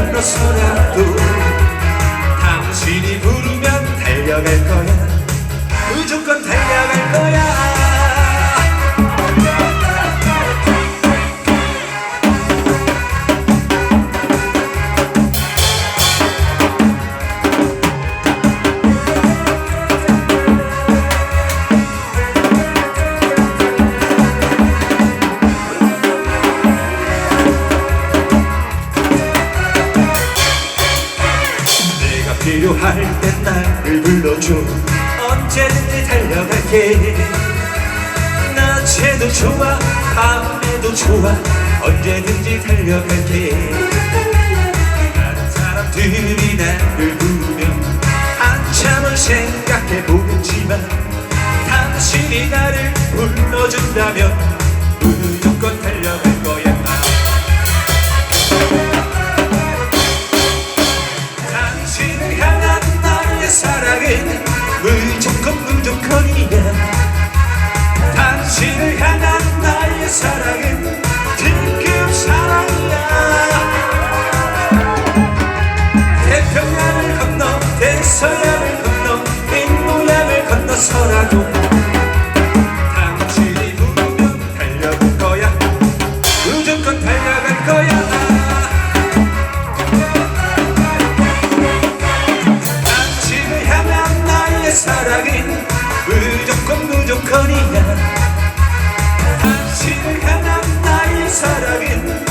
건너서라도 당신이 부르면 달려갈 거야. 무조건 달려갈 거야 필요할 땐 나를 불러줘. 언제든지 달려갈게. 낮에도 좋아 밤에도 좋아. 언제든지 달려갈게. 사람들이 나를 부르면 한참을 생각해 보겠지만 당신이 나를 불러준다면 평양을 건너 대서양을 건너 인도양을 건너서라도 당신이 무조건 달려갈 거야. 사랑은 무조건 무조건이야. 당신을 향한 나의 사랑은